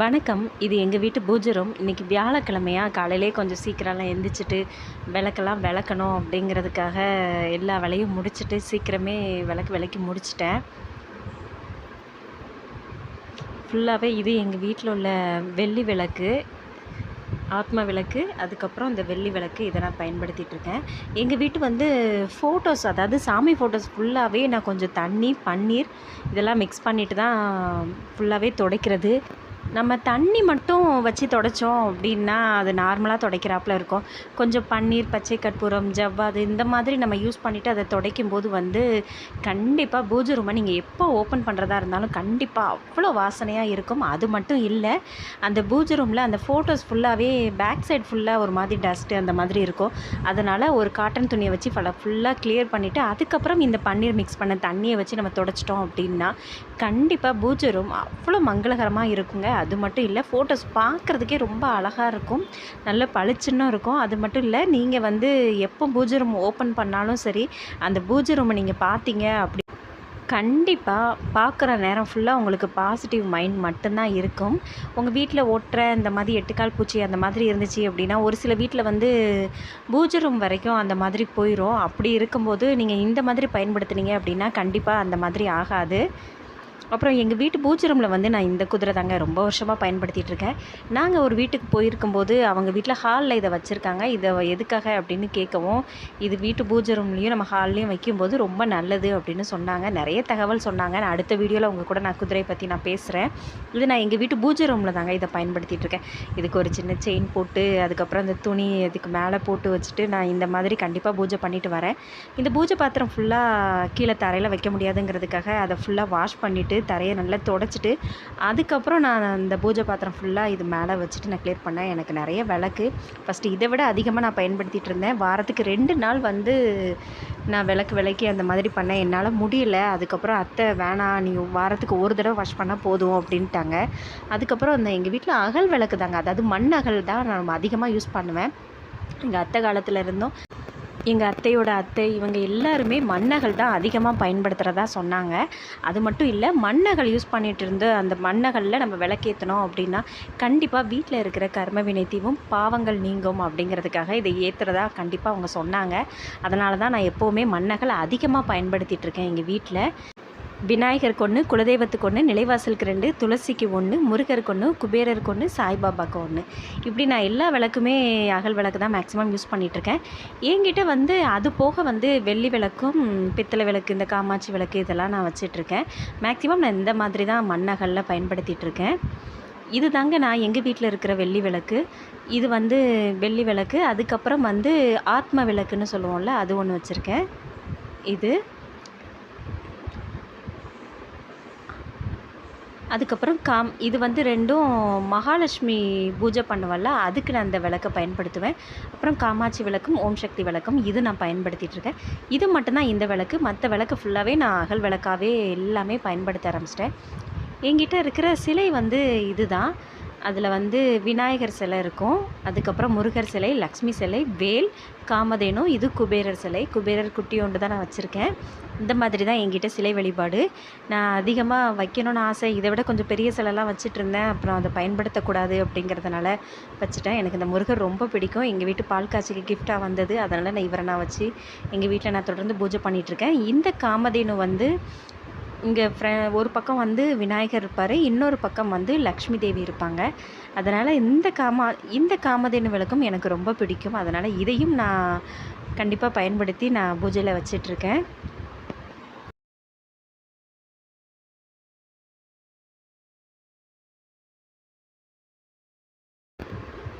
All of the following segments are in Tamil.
வணக்கம். இது எங்கள் வீட்டு பூஜை ரூம் இன்றைக்கி வியாழக்கிழமையா? காலையிலே கொஞ்சம் சீக்கிரம்லாம் எந்திரிச்சிட்டு விளக்கெல்லாம் விளக்கணும் அப்படிங்கிறதுக்காக எல்லா வேலையும் முடிச்சுட்டு சீக்கிரமே விளக்கு விளக்கி முடிச்சிட்டேன். ஃபுல்லாகவே இது எங்கள் வீட்டில் உள்ள வெள்ளி விளக்கு ஆத்ம விளக்கு அதுக்கப்புறம் இந்த வெள்ளி விளக்கு இதை நான் பயன்படுத்திகிட்ருக்கேன் எங்கள் வீட்டு வந்து ஃபோட்டோஸ் அதாவது சாமி ஃபோட்டோஸ் ஃபுல்லாகவே நான் கொஞ்சம் தண்ணி பன்னீர் இதெல்லாம் மிக்ஸ் பண்ணிட்டு தான் ஃபுல்லாகவே துடைக்கிறது. நம்ம தண்ணி மட்டும் வச்சு துடைச்சோம் அப்படின்னா அது நார்மலாக துடைக்கிறாப்புல இருக்கும். கொஞ்சம் பன்னீர் பச்சை கற்பூரம் ஜவ்வாது இந்த மாதிரி நம்ம யூஸ் பண்ணிவிட்டு அதை துடைக்கும் போது வந்து கண்டிப்பாக பூஜை ரூமை நீங்கள் எப்போ ஓப்பன் பண்ணுறதா இருந்தாலும் கண்டிப்பாக அவ்வளோ வாசனையாக இருக்கும். அது மட்டும் இல்லை அந்த பூஜை ரூமில் அந்த ஃபோட்டோஸ் ஃபுல்லாகவே பேக் சைடு ஃபுல்லாக ஒரு மாதிரி டஸ்ட்டு அந்த மாதிரி இருக்கும். அதனால் ஒரு காட்டன் துணியை வச்சு ஃபல ஃபுல்லாக கிளியர் பண்ணிவிட்டு அதுக்கப்புறம் இந்த பன்னீர் மிக்ஸ் பண்ண தண்ணியை வச்சு நம்ம துடைச்சிட்டோம் அப்படின்னா கண்டிப்பாக பூஜை ரூம் அவ்வளோ மங்களகரமாக இருக்குங்க. அது மட்டும் இல்லை ஃபோட்டோஸ் பார்க்குறதுக்கே ரொம்ப அழகாக இருக்கும். நல்ல பளிச்சுன்னும் இருக்கும். அது மட்டும் இல்லை நீங்கள் வந்து எப்போ பூஜை ரூம் ஓப்பன் பண்ணாலும் சரி அந்த பூஜை ரூமை நீங்கள் பார்த்தீங்க அப்படி கண்டிப்பாக பார்க்குற நேரம் ஃபுல்லாக உங்களுக்கு பாசிட்டிவ் மைண்ட் மட்டும்தான் இருக்கும். உங்கள் வீட்டில் ஒட்டுற இந்த மாதிரி எட்டுக்கால் பூச்சி அந்த மாதிரி இருந்துச்சு அப்படின்னா ஒரு சில வீட்டில் வந்து பூஜை ரூம் வரைக்கும் அந்த மாதிரி போயிடும் அப்படி இருக்கும்போது நீங்கள் இந்த மாதிரி பயன்படுத்துனீங்க அப்படின்னா கண்டிப்பாக அந்த மாதிரி ஆகாது. அப்புறம் எங்கள் வீட்டு பூஜை ரூமில் வந்து நான் இந்த குதிரை தாங்க ரொம்ப வருஷமாக பயன்படுத்திகிட்டு இருக்கேன் நாங்கள் ஒரு வீட்டுக்கு போயிருக்கும்போது அவங்க வீட்டில் ஹாலில் இதை வச்சுருக்காங்க. இதை எதுக்காக அப்படின்னு கேட்கவும் இது வீட்டு பூஜை ரூம்லேயும் நம்ம ஹால்லையும் வைக்கும்போது ரொம்ப நல்லது அப்படின்னு சொன்னாங்க. நிறைய தகவல் சொன்னாங்க. நான் அடுத்த வீடியோவில் அவங்க கூட நான் குதிரையை பற்றி நான் பேசுகிறேன் இது நான் எங்கள் வீட்டு பூஜை ரூமில் தாங்க இதை பயன்படுத்திகிட்டு இருக்கேன் இதுக்கு ஒரு சின்ன செயின் போட்டு அதுக்கப்புறம் அந்த துணி இதுக்கு மேலே போட்டு வச்சுட்டு நான் இந்த மாதிரி கண்டிப்பாக பூஜை பண்ணிட்டு வரேன். இந்த பூஜை பாத்திரம் ஃபுல்லாக கீழே தரையில் வைக்க முடியாதுங்கிறதுக்காக அதை ஃபுல்லாக வாஷ் பண்ணிவிட்டு தரையை நல்லா தொடச்சிட்டு அதுக்கப்புறம் நான் அந்த பூஜை பாத்திரம் ஃபுல்லாக இது மேலே வச்சுட்டு நான் க்ளியர் பண்ணேன். எனக்கு நிறைய விளக்கு. ஃபஸ்ட்டு இதை விட அதிகமாக நான் பயன்படுத்திகிட்டு இருந்தேன். வாரத்துக்கு ரெண்டு நாள் வந்து நான் விளக்கு விளக்கி அந்த மாதிரி பண்ணேன். என்னால் முடியல. அதுக்கப்புறம் அத்தை வேணாம் நீ வாரத்துக்கு ஒரு தடவை வாஷ் பண்ணால் போதும் அப்படின்ட்டாங்க. அதுக்கப்புறம் அந்த எங்கள் வீட்டில் அகல் விளக்கு தாங்க. அதாவது மண் அகல் தான் நான் அதிகமாக யூஸ் பண்ணுவேன். எங்கள் அத்தை காலத்தில் இருந்தும் எங்கள் அத்தையோட அத்தை இவங்க எல்லாருமே மன்னகள் தான் அதிகமாக பயன்படுத்துகிறதா சொன்னாங்க. அது மட்டும் இல்லை மன்னகள் யூஸ் பண்ணிகிட்டு இருந்து அந்த மண்ணகலில் நம்ம விளக்கேற்றணும் அப்படின்னா கண்டிப்பாக வீட்டில் இருக்கிற கர்ம வினை தீவும் பாவங்கள் நீங்கும் அப்படிங்கிறதுக்காக இதை ஏற்றுறதா கண்டிப்பாக அவங்க சொன்னாங்க. அதனால தான் நான் எப்போவுமே மண்ணகல் அதிகமாக பயன்படுத்திகிட்டு இருக்கேன் எங்கள் வீட்டில் விநாயகருக்கு ஒன்று குலதெய்வத்துக்கு ஒன்று நிலைவாசலுக்கு ரெண்டு துளசிக்கு ஒன்று முருகருக்கு ஒன்று குபேரருக்கு ஒன்று சாய்பாபாவுக்கு ஒன்று இப்படி நான் எல்லா விளக்குமே அகல் விளக்கு தான் மேக்ஸிமம் யூஸ் பண்ணிகிட்ருக்கேன் என்கிட்ட வந்து அது போக வந்து வெள்ளி விளக்கும் பித்தளை விளக்கு இந்த காமாட்சி விளக்கு இதெல்லாம் நான் வச்சிட்ருக்கேன் மேக்ஸிமம் நான் இந்த மாதிரி தான் மண்ணகலில் பயன்படுத்திகிட்ருக்கேன் இது தாங்க நான் எங்கள் வீட்டில் இருக்கிற வெள்ளி விளக்கு. இது வந்து வெள்ளி விளக்கு. அதுக்கப்புறம் வந்து ஆத்ம விளக்குன்னு சொல்லுவோம்ல அது ஒன்று வச்சுருக்கேன். இது. அதுக்கப்புறம் காம் இது வந்து ரெண்டும் மகாலட்சுமி பூஜை பண்ணுவல்ல அதுக்கு நான் அந்த விளக்கை பயன்படுத்துவேன். அப்புறம் காமாட்சி விளக்கும் ஓம் சக்தி விளக்கும் இது நான் பயன்படுத்திகிட்டு இருக்கேன். இது மட்டும்தான் இந்த விளக்கு மற்ற விளக்கு ஃபுல்லாகவே நான் அகல் விளக்காகவே எல்லாமே பயன்படுத்த ஆரம்பிச்சிட்டேன். என்கிட்ட இருக்கிற சிலை வந்து இதுதான். அதில் வந்து விநாயகர் சிலை இருக்கும். அதுக்கப்புறம் முருகர் சிலை லக்ஷ்மி சிலை வேல் காமதேனு இது குபேரர் சிலை. குபேரர் குட்டியோண்டு தான் நான் வச்சுருக்கேன். இந்த மாதிரி தான் என்கிட்ட சிலை வழிபாடு. நான் அதிகமாக வைக்கணும்னு ஆசை. இதை விட கொஞ்சம் பெரிய சிலைலாம் வச்சுட்டு இருந்தேன். அப்புறம் அதை பயன்படுத்தக்கூடாது அப்படிங்கிறதுனால வச்சுட்டேன். எனக்கு இந்த முருகர் ரொம்ப பிடிக்கும். எங்கள் வீட்டு பால் காட்சிக்கு கிஃப்டாக வந்தது. அதனால் நான் இவரை நான் வச்சு எங்கள் வீட்டில் நான் தொடர்ந்து பூஜை பண்ணிகிட்ருக்கேன் இந்த காமதேனு வந்து இங்கே ஃப்ர ஒரு பக்கம் வந்து விநாயகர் இருப்பார் இன்னொரு பக்கம் வந்து லக்ஷ்மி தேவி இருப்பாங்க. அதனால் இந்த காமா இந்த காமதேனு விளக்கும் எனக்கு ரொம்ப பிடிக்கும். அதனால் இதையும் நான் கண்டிப்பாக பயன்படுத்தி நான் பூஜையில் வச்சிட்ருக்கேன்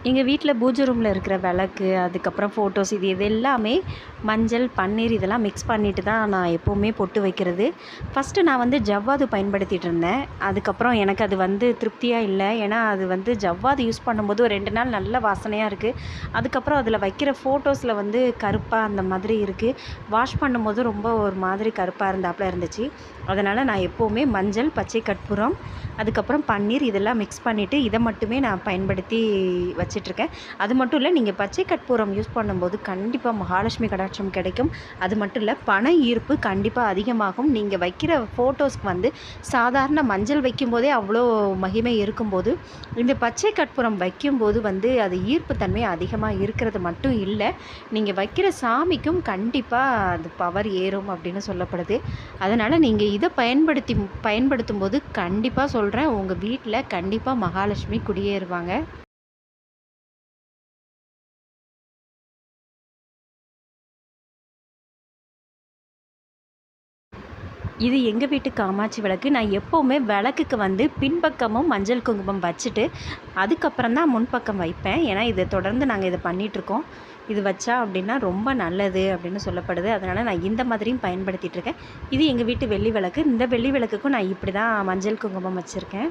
எங்கள் வீட்டில் பூஜை ரூமில் இருக்கிற விளக்கு அதுக்கப்புறம் ஃபோட்டோஸ் இது இது எல்லாமே மஞ்சள் பன்னீர் இதெல்லாம் மிக்ஸ் பண்ணிட்டு தான் நான் எப்போவுமே பொட்டு வைக்கிறது. ஃபஸ்ட்டு நான் வந்து ஜவ்வாது பயன்படுத்திகிட்டு இருந்தேன். அதுக்கப்புறம் எனக்கு அது வந்து திருப்தியாக இல்லை. ஏன்னா அது வந்து ஜவ்வாது யூஸ் பண்ணும்போது ஒரு ரெண்டு நாள் நல்ல வாசனையாக இருக்குது அதுக்கப்புறம் அதில் வைக்கிற ஃபோட்டோஸில் வந்து கருப்பாக அந்த மாதிரி இருக்குது வாஷ் பண்ணும்போது ரொம்ப ஒரு மாதிரி கருப்பாக இருந்தாப்புல இருந்துச்சு. அதனால் நான் எப்போவுமே மஞ்சள் பச்சை கற்பூரம் அதுக்கப்புறம் பன்னீர் இதெல்லாம் மிக்ஸ் பண்ணிவிட்டு இதை மட்டுமே நான் பயன்படுத்தி வச்சு வச்சிட்ருக்கேன். அது மட்டும் இல்லை நீங்கள் பச்சை கற்பூரம் யூஸ் பண்ணும்போது கண்டிப்பாக மகாலட்சுமி கடாட்சம் கிடைக்கும். அது மட்டும் இல்லை பண ஈர்ப்பு கண்டிப்பாக அதிகமாகும். நீங்கள் வைக்கிற ஃபோட்டோஸ்க்கு வந்து சாதாரண மஞ்சள் வைக்கும்போதே அவ்வளோ மகிமை இருக்கும்போது இந்த பச்சை கற்பூரம் வைக்கும்போது வந்து அது ஈர்ப்பு தன்மை அதிகமாக இருக்கிறது மட்டும் இல்லை நீங்கள் வைக்கிற சாமிக்கும் கண்டிப்பாக அது பவர் ஏறும் அப்படின்னு சொல்லப்படுது. அதனால் நீங்கள் இதை பயன்படுத்தி பயன்படுத்தும் போது கண்டிப்பாக சொல்கிறேன் உங்கள் வீட்டில் கண்டிப்பாக மகாலட்சுமி குடியேறுவாங்க. இது எங்கள் வீட்டு காமாட்சி விளக்கு. நான் எப்போவுமே விளக்குக்கு வந்து பின்பக்கமும் மஞ்சள் குங்குமம் வச்சுட்டு அதுக்கப்புறம் தான் முன்பக்கம் வைப்பேன். ஏன்னா இதை தொடர்ந்து நாங்கள் இதை பண்ணிகிட்ருக்கோம் இது வச்சா அப்படின்னா ரொம்ப நல்லது அப்படின்னு சொல்லப்படுது. அதனால் நான் இந்த மாதிரியும் பயன்படுத்திகிட்டு இருக்கேன் இது எங்கள் வீட்டு வெள்ளி விளக்கு. இந்த வெள்ளி விளக்குக்கும் நான் இப்படி தான் மஞ்சள் குங்குமம் வச்சுருக்கேன்.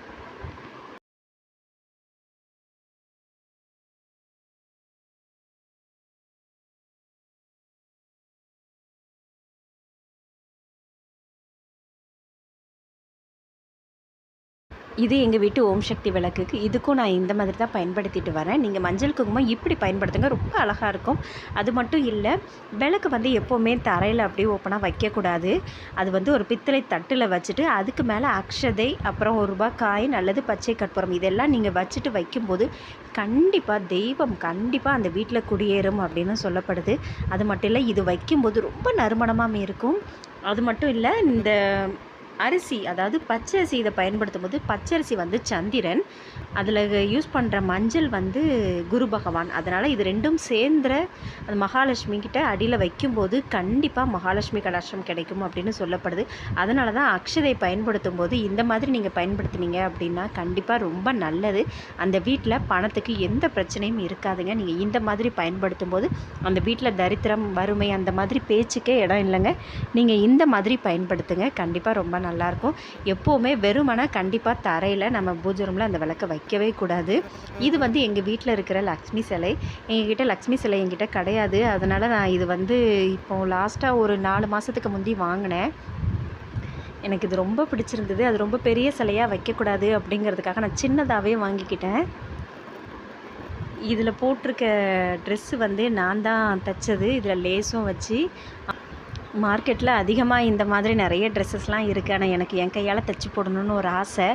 இது எங்கள் வீட்டு ஓம் சக்தி விளக்குக்கு. இதுக்கும் நான் இந்த மாதிரி தான் பயன்படுத்திட்டு வரேன். நீங்கள் மஞ்சள் குங்குமம் இப்படி பயன்படுத்துங்க. ரொம்ப அழகாக இருக்கும். அது மட்டும் இல்லை விளக்கு வந்து எப்போவுமே தரையில் அப்படியே ஓப்பனாக வைக்கக்கூடாது. அது வந்து ஒரு பித்தளை தட்டில் வச்சுட்டு அதுக்கு மேலே அக்ஷதை அப்புறம் ஒரு ரூபாய் காயின் அல்லது பச்சை கற்பூரம் இதெல்லாம் நீங்கள் வச்சுட்டு வைக்கும்போது கண்டிப்பாக தெய்வம் கண்டிப்பாக அந்த வீட்டில் குடியேறும் அப்படின்னு சொல்லப்படுது. அது மட்டும் இல்லை இது வைக்கும்போது ரொம்ப நறுமணமாக இருக்கும். அது மட்டும் இல்லை இந்த அரிசி அதாவது பச்சை அரிசி இதை பயன்படுத்தும் போது பச்சரிசி வந்து சந்திரன் அதில் யூஸ் பண்ணுற மஞ்சள் வந்து குரு பகவான். அதனால் இது ரெண்டும் சேர்ந்துற அந்த மகாலட்சுமி கிட்ட அடியில் வைக்கும்போது கண்டிப்பாக மகாலட்சுமி கடாட்சம் கிடைக்கும் அப்படின்னு சொல்லப்படுது. அதனால தான் அக்ஷதை பயன்படுத்தும் போது இந்த மாதிரி நீங்கள் பயன்படுத்துனீங்க அப்படின்னா கண்டிப்பாக ரொம்ப நல்லது. அந்த வீட்டில் பணத்துக்கு எந்த பிரச்சனையும் இருக்காதுங்க. நீங்கள் இந்த மாதிரி பயன்படுத்தும் போது அந்த வீட்டில் தரித்திரம் வறுமை அந்த மாதிரி பேச்சுக்கே இடம் இல்லைங்க. நீங்கள் இந்த மாதிரி பயன்படுத்துங்க. கண்டிப்பாக ரொம்ப நல்லாயிருக்கும். எப்போவுமே வெறுமனை கண்டிப்பாக தரையில் நம்ம பூஜை ரூமில் அந்த விளக்கை வைக்கவே கூடாது. இது வந்து எங்கள் வீட்டில் இருக்கிற லக்ஷ்மி சிலை. எங்ககிட்ட லக்ஷ்மி சிலை எங்கிட்ட கிடையாது. அதனால் நான் இது வந்து இப்போது லாஸ்ட்டாக ஒரு நாலு மாதத்துக்கு முந்தி வாங்கினேன். எனக்கு இது ரொம்ப பிடிச்சிருந்தது. அது ரொம்ப பெரிய சிலையாக வைக்கக்கூடாது அப்படிங்கிறதுக்காக நான் சின்னதாகவே வாங்கிக்கிட்டேன். இதில் போட்டிருக்க ட்ரெஸ்ஸு வந்து நான் தான் தைச்சது. இதில் லேஸும் வச்சு மார்க்கெட்டில் அதிகமாக இந்த மாதிரி நிறைய ட்ரெஸ்ஸஸ்லாம் இருக்குது ஆனால் எனக்கு என் கையால் தைச்சி போடணும்னு ஒரு ஆசை.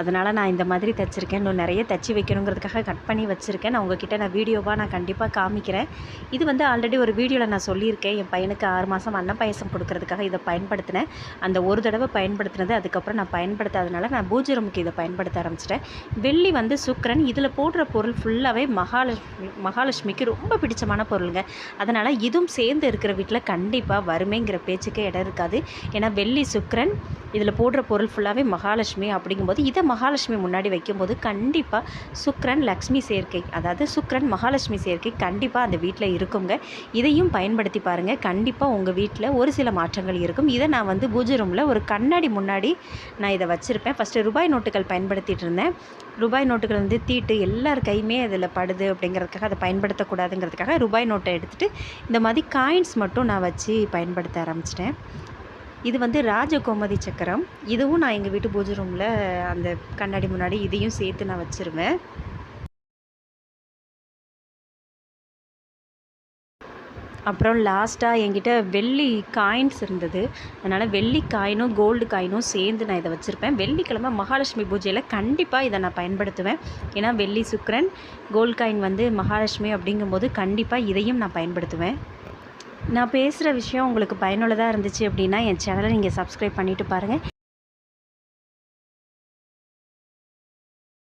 அதனால் நான் இந்த மாதிரி தைச்சிருக்கேன். இன்னும் நிறைய தைச்சி வைக்கணுங்கிறதுக்காக கட் பண்ணி வச்சுருக்கேன். நான் உங்ககிட்ட நான் வீடியோவாக நான் கண்டிப்பாக காமிக்கிறேன். இது வந்து ஆல்ரெடி ஒரு வீடியோவில் நான் சொல்லியிருக்கேன். என் பையனுக்கு ஆறு மாதம் அன்ன பாயசம் கொடுக்கறதுக்காக இதை பயன்படுத்தினேன். அந்த ஒரு தடவை பயன்படுத்தினது அதுக்கப்புறம் நான் பயன்படுத்தாதனால நான் பூஜரமுக்கு இதை பயன்படுத்த ஆரம்பிச்சிட்டேன். வெள்ளி வந்து சுக்கரன். இதில் போடுற பொருள் ஃபுல்லாகவே மகாலட்சுமி மகாலட்சுமிக்கு ரொம்ப பிடிச்சமான பொருளுங்க. அதனால் இதுவும் சேர்ந்து இருக்கிற வீட்டில் கண்டிப்பாக வறுமைங்கிற பேச்சுக்கே இடம் இருக்காது. ஏன்னா வெள்ளி சுக்கரன் இதில் போடுற பொருள் ஃபுல்லாகவே மகாலட்சுமி அப்படிங்கும்போது இதை மகாலட்சுமி முன்னாடி வைக்கும்போது கண்டிப்பாக சுக்ரன் லக்ஷ்மி சேர்க்கை அதாவது சுக்ரன் மகாலட்சுமி சேர்க்கை கண்டிப்பாக அந்த வீட்டில் இருக்குங்க. இதையும் பயன்படுத்தி பாருங்கள் கண்டிப்பாக உங்கள் வீட்டில் ஒரு சில மாற்றங்கள் இருக்கும். இதை நான் வந்து பூஜை ரூமில் ஒரு கண்ணாடி முன்னாடி நான் இதை வச்சுருப்பேன். ஃபஸ்ட்டு ரூபாய் நோட்டுகள் பயன்படுத்திகிட்டு இருந்தேன். ரூபாய் நோட்டுகள் வந்து தீட்டு எல்லார் கையுமே அதில் படுது அப்படிங்கிறதுக்காக அதை பயன்படுத்தக்கூடாதுங்கிறதுக்காக ரூபாய் நோட்டை எடுத்துகிட்டு இந்த மாதிரி காயின்ஸ் மட்டும் நான் வச்சு பயன்படுத்த ஆரம்பிச்சிட்டேன். இது வந்து ராஜகோமதி சக்கரம். இதுவும் நான் எங்கள் வீட்டு பூஜை ரூமில் அந்த கண்ணாடி முன்னாடி இதையும் சேர்த்து நான் வச்சுருவேன். அப்புறம் லாஸ்ட்டாக என்கிட்ட வெள்ளி காயின்ஸ் இருந்தது. அதனால் வெள்ளி காயினும் கோல்டு காயினும் சேர்ந்து நான் இதை வச்சுருப்பேன். வெள்ளிக்கிழமை மகாலட்சுமி பூஜையில் கண்டிப்பாக இதை நான் பயன்படுத்துவேன். ஏன்னா வெள்ளி சுக்கரன் கோல்டு காயின் வந்து மகாலட்சுமி அப்படிங்கும்போது கண்டிப்பாக இதையும் நான் பயன்படுத்துவேன். நான் பேசுகிற விஷயம் உங்களுக்கு பயனுள்ளதாக இருந்துச்சு அப்படின்னா என் சேனலை நீங்கள் சப்ஸ்கிரைப் பண்ணிவிட்டு பாருங்கள்